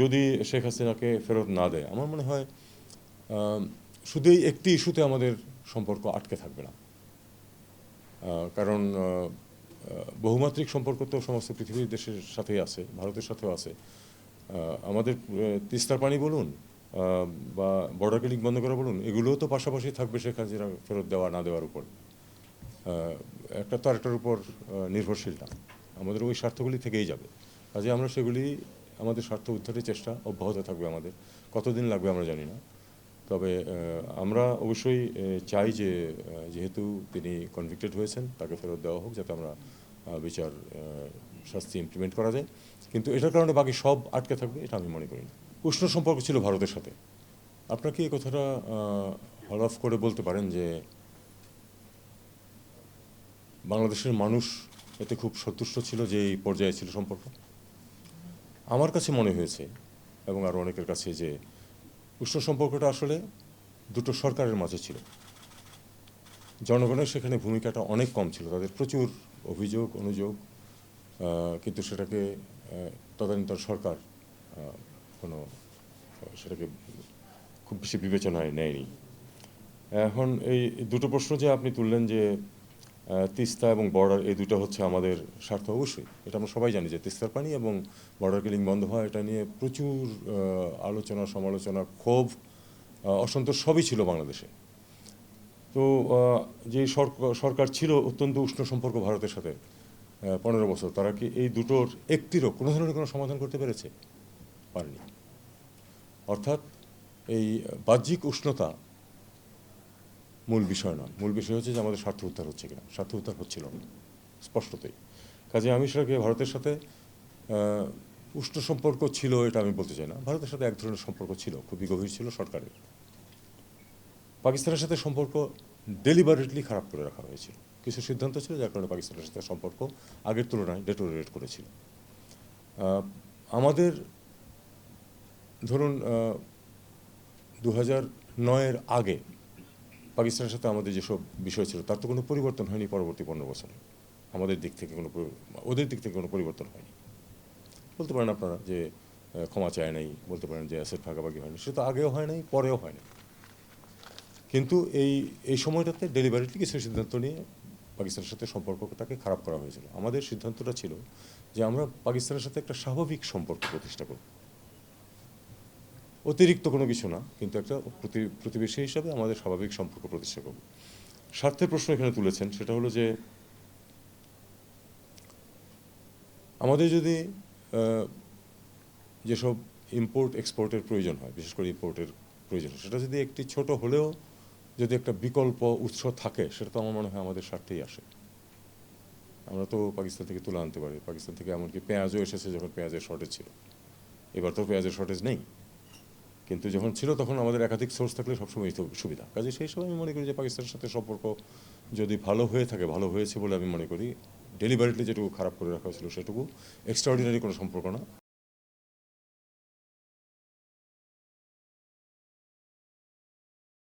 যদি শেখ হাসিনাকে ফেরত না দেয়, আমার মনে হয় শুধু এই একটি ইস্যুতে আমাদের সম্পর্ক আটকে থাকবে না। কারণ বহুমাত্রিক সম্পর্ক তো সমস্ত পৃথিবীর দেশের সাথেই আছে, ভারতের সাথেও আছে। আমাদের তিস্তার পানি বলুন বা বর্ডার ক্লিনিক বন্ধ করা বলুন, এগুলোও তো পাশাপাশি থাকবে শেখ হাসিনা ফেরত দেওয়া না দেওয়ার উপর। একটা তো আরেকটার উপর নির্ভরশীল না। আমাদের ওই স্বার্থগুলি থেকেই যাবে। কাজে আমরা সেগুলি আমাদের স্বার্থ উদ্ধারের চেষ্টা অব্যাহত থাকবে আমাদের। কতদিন লাগবে আমরা জানি না। তবে আমরা অবশ্যই চাই যে যেহেতু তিনি কনভিক্টেড হয়েছেন, তাকে ফেরত দেওয়া হোক যাতে আমরা বিচার শাস্তি ইমপ্লিমেন্ট করা যায়। কিন্তু এটার কারণে বাকি সব আটকে থাকবে, এটা আমি মনে করি না। উষ্ণ সম্পর্ক ছিল ভারতের সাথে। আপনাকে এই কথাটা হল অফ করে বলতে পারেন যে, বাংলাদেশের মানুষ এতে খুব সন্তুষ্ট ছিল যে এই পর্যায়ে ছিল সম্পর্ক? আমার কাছে মনে হয়েছে এবং আরও অনেকের কাছে যে উষ্ণ সম্পর্কটা আসলে দুটো সরকারের মাঝে ছিল। জনগণের সেখানে ভূমিকাটা অনেক কম ছিল, তাদের প্রচুর অভিযোগ, অনুযোগ কিন্তু সেটাকে তদানীন্তন সরকার কোনো সেটাকে খুব বেশি বিবেচনায় নেয়নি। এখন এই দুটো প্রশ্ন যে আপনি তুললেন যে তিস্তা এবং বর্ডার, এই দুটো হচ্ছে আমাদের স্বার্থ অবশ্যই। এটা আমরা সবাই জানি যে তিস্তার পানি এবং বর্ডার কিলিং বন্ধ হয়, এটা নিয়ে প্রচুর আলোচনা, সমালোচনা, ক্ষোভ অসন্তোষ সবই ছিল বাংলাদেশে। তো যে সরকার ছিল অত্যন্ত উষ্ণ সম্পর্ক ভারতের সাথে পনেরো বছর, তারা কি এই দুটোর একটিরও কোনো ধরনের কোনো সমাধান করতে পেরেছে? পারেনি। অর্থাৎ এই বাহ্যিক উষ্ণতা মূল বিষয় নয়। মূল বিষয় হচ্ছে যে আমাদের স্বার্থ উদ্ধার হচ্ছে কিনা। স্বার্থ উদ্ধার হচ্ছিল না, স্পষ্টতই। কাজে আমি সেটাকে ভারতের সাথে উষ্ণ সম্পর্ক ছিল এটা আমি বলতে চাই না। ভারতের সাথে এক ধরনের সম্পর্ক ছিল, খুবই গভীর ছিল সরকারের। পাকিস্তানের সাথে সম্পর্ক ডেলিভারেটলি খারাপ করে রাখা হয়েছিল কিছু সিদ্ধান্ত ছিল যার কারণে পাকিস্তানের সাথে সম্পর্ক আগের তুলনায় ডেটোরিয়েট করেছিল। আমাদের, ধরুন দু হাজার নয়ের আগে পাকিস্তানের সাথে আমাদের যেসব বিষয় ছিল, তার তো কোনো পরিবর্তন হয়নি পরবর্তী পনেরো বছরে। আমাদের দিক থেকে কোনো ওদের দিক থেকে কোনো পরিবর্তন হয়নি। বলতে পারেন আপনারা যে ক্ষমা চায় নাই, বলতে পারেন যে অ্যাসেট ভাগাভাগি হয়নি, সেটা আগেও হয় নাই, পরেও হয় নাই। কিন্তু এই এই সময়টাতে ডেলিভারিটি কিছু সিদ্ধান্ত নিয়ে পাকিস্তানের সাথে সম্পর্কটাকে খারাপ করা হয়েছিল। আমাদের সিদ্ধান্তটা ছিল যে আমরা পাকিস্তানের সাথে একটা স্বাভাবিক সম্পর্ক প্রতিষ্ঠা করব। অতিরিক্ত কোনো কিছু না, কিন্তু একটা প্রতি- প্রতিবেশী হিসাবে আমাদের স্বাভাবিক সম্পর্ক প্রতিষ্ঠা করব স্বার্থের প্রশ্ন এখানে তুলেছেন, সেটা হলো যে, আমাদের যদি যেসব ইম্পোর্ট এক্সপোর্টের প্রয়োজন হয়, বিশেষ করে ইম্পোর্টের প্রয়োজন হয়, সেটা যদি একটি ছোট হলেও যদি একটা বিকল্প উৎস থাকে, সেটা তো আমার মনে হয় আমাদের স্বার্থেই আসে। আমরা তো পাকিস্তান থেকে তুলে আনতে পারি, পাকিস্তান থেকে এমনকি পেঁয়াজও এসেছে যখন পেঁয়াজের শর্টেজ ছিল। এবার তো পেঁয়াজের শর্টেজ নেই। কিন্তু যখন ছিল তখন আমাদের একাধিক সোর্স থাকলে সবসময় সুবিধা। কাজে সেই সময় আমি মনে করি যে পাকিস্তানের সাথে সম্পর্ক যদি ভালো হয়ে থাকে, ভালো হয়েছে বলে আমি মনে করি ডেলিভারিটলি যেটুকু খারাপ করে রাখা হয়েছিল সেটুকু এক্সট্রাঅর্ডিনারি কোনো সম্পর্ক না।